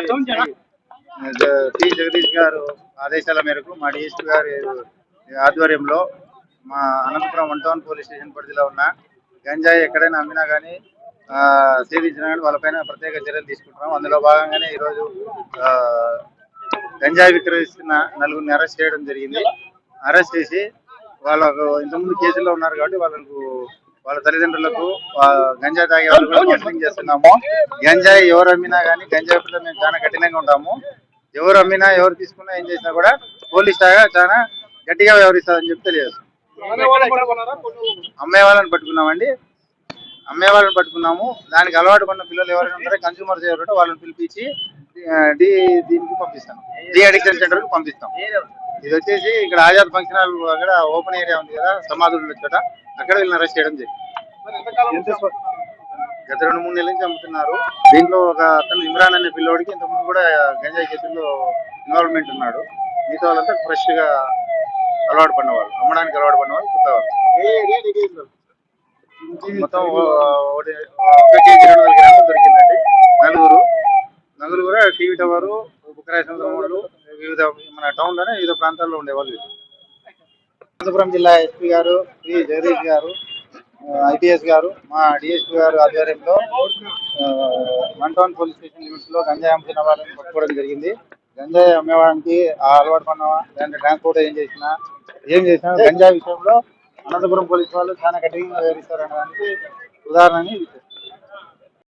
T. Jagadish గారు ఆదేశాల మేరకు మా డిఎస్పీ గారి ఆధ్వర్యంలో మా Anantapuram one town police station పరిధిలో ఉన్న గంజాయి ఎక్కడైనా అమ్మినా కానీ సేవించిన కానీ వాళ్ళపైన ప్రత్యేక చర్యలు తీసుకుంటున్నాం. అందులో భాగంగానే ఈరోజు గంజాయి విక్రయిస్తున్న నలుగురిని అరెస్ట్ చేయడం జరిగింది. అరెస్ట్ చేసి వాళ్ళకు ఇంతకుముందు కేసుల్లో ఉన్నారు కాబట్టి వాళ్ళకు వాళ్ళ తల్లిదండ్రులకు గంజాయి తాగే వాళ్ళు కూడా కౌన్సిలింగ్ చేస్తున్నాము. గంజాయి ఎవరు అమ్మినా కానీ గంజాయి పట్ల మేము చాలా కఠినంగా ఉంటాము. ఎవరు అమ్మినా ఎవరు తీసుకున్నా ఏం చేసినా కూడా పోలీస్ శాఖ చాలా గట్టిగా వ్యవహరిస్తారని చెప్పి తెలియదు అమ్మే వాళ్ళని పట్టుకున్నామండి. అమ్మే వాళ్ళని పట్టుకున్నాము. దానికి అలవాటు పడిన పిల్లలు ఎవరైనా ఉంటారో కన్సూమర్స్ ఎవరంటే వాళ్ళని పిలిపించి డి దీనికి పంపిస్తాం. డి అడిక్షన్ సెంటర్కి పంపిస్తాం. ఇది వచ్చేసి ఇక్కడ ఆజాద్ ఫంక్షన్ హాల్ అక్కడ ఓపెన్ ఏరియా ఉంది కదా సమాధులు చోట అక్కడ వీళ్ళని అరెస్ట్ చేయడం జరిగింది. గత రెండు మూడు నెలల నుంచి అమ్ముతున్నారు. దీంట్లో ఒక అతను ఇమ్రాన్ అనే పిల్లోడికి ఇంతకుముందు కూడా గంజాయి కేసుల్లో ఇన్వాల్వ్మెంట్ ఉన్నాడు. మిగతా వాళ్ళంతా ఫ్రెష్గా అలవాటు పడిన వాళ్ళు అమ్మడానికి అలవాటు పడిన వాళ్ళు. కొత్త వాళ్ళు మొత్తం ఒకటి ఒక కేజీ రెండు వందల గ్రాములు దొరికిందండి. నలుగురు. నలుగురు కూడా టీవీ టవర్ బుక్కరాయ సముద్రం వివిధ మన టౌన్లోనే వివిధ ప్రాంతాల్లో ఉండేవాళ్ళు. అనంతపురం జిల్లా ఎస్పీ గారు శ్రీ జగదీష్ గారు ఐపీఎస్ గారు మా డిఎస్పీ గారు ఆధ్వర్యంలో వన్ టౌన్ పోలీస్ స్టేషన్ లిమిట్స్లో గంజాయి అమ్ముతున్న వాళ్ళని పట్టుకోవడం జరిగింది. గంజాయి అమ్మేవాడికి ఆ అలవాటు పడిన దాని ట్రాన్స్పోర్ట్ ఏం చేసినా ఏం చేసినా గంజాయి విషయంలో అనంతపురం పోలీస్ వాళ్ళు చాలా కఠినంగా వ్యవహరిస్తారు అనడానికి ఉదాహరణని